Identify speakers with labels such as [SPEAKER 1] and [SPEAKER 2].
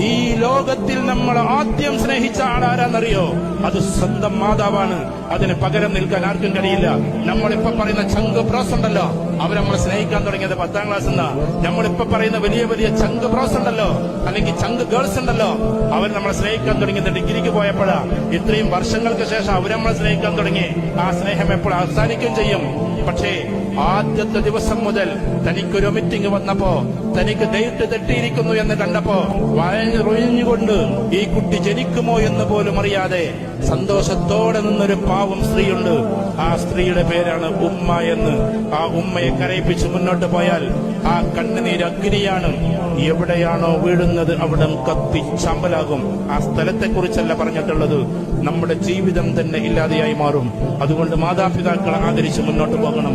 [SPEAKER 1] ഈ ലോകത്തിൽ നമ്മൾ ആദ്യം സ്നേഹിച്ച ആളാരാന്നറിയോ? അത് സ്വന്തം മാതാവാണ്. അതിന് പകരം നിൽക്കാൻ ആർക്കും കഴിയില്ല. നമ്മളിപ്പോ പറയുന്ന ചങ്ക് പ്രോസ് ഉണ്ടല്ലോ. അവർ നമ്മളെ സ്നേഹിക്കാൻ തുടങ്ങിയത് പത്താം ക്ലാസ് എന്നാ നമ്മളിപ്പോ പറയുന്ന വലിയ വലിയ ചങ്ക് ബ്രോസ് ഉണ്ടല്ലോ. അല്ലെങ്കിൽ ചങ്ക് ഗേൾസ് ഉണ്ടല്ലോ. അവർ നമ്മളെ സ്നേഹിക്കാൻ തുടങ്ങിയത് ഡിഗ്രിക്ക് പോയപ്പോഴാ. ഇത്രയും വർഷങ്ങൾക്ക് ശേഷം അവർ നമ്മളെ സ്നേഹിക്കാൻ തുടങ്ങി. ആ സ്നേഹം എപ്പോൾ അവസാനിക്കുകയും ചെയ്യും. പക്ഷേ ആദ്യത്തെ ദിവസം മുതൽ തനിക്കൊരു മീറ്റിംഗ് വന്നപ്പോ തനിക്ക് ഡേറ്റ് തെറ്റിയിരിക്കുന്നു എന്ന് കണ്ടപ്പോ വഴഞ്ഞുകൊണ്ട് ഈ കുട്ടി ജനിക്കുമോ എന്ന് പോലും അറിയാതെ സന്തോഷത്തോടെ നിന്നൊരു പാവം സ്ത്രീയുണ്ട്. ആ സ്ത്രീയുടെ പേരാണ് ഉമ്മ എന്ന്. ആ ഉമ്മയെ കരയിപ്പിച്ച് മുന്നോട്ട് പോയാൽ ആ കണ്ണുനീര് അഗ്നിയാണ്. എവിടെയാണോ വീഴുന്നത് അവിടെ കത്തി ചമ്പലാകും. ആ സ്ഥലത്തെക്കുറിച്ചല്ല പറഞ്ഞിട്ടുള്ളത്. നമ്മുടെ ജീവിതം തന്നെ ഇല്ലാതെയായി മാറും. അതുകൊണ്ട് മാതാപിതാക്കളെ ആദരിച്ച് മുന്നോട്ട് പോകണം.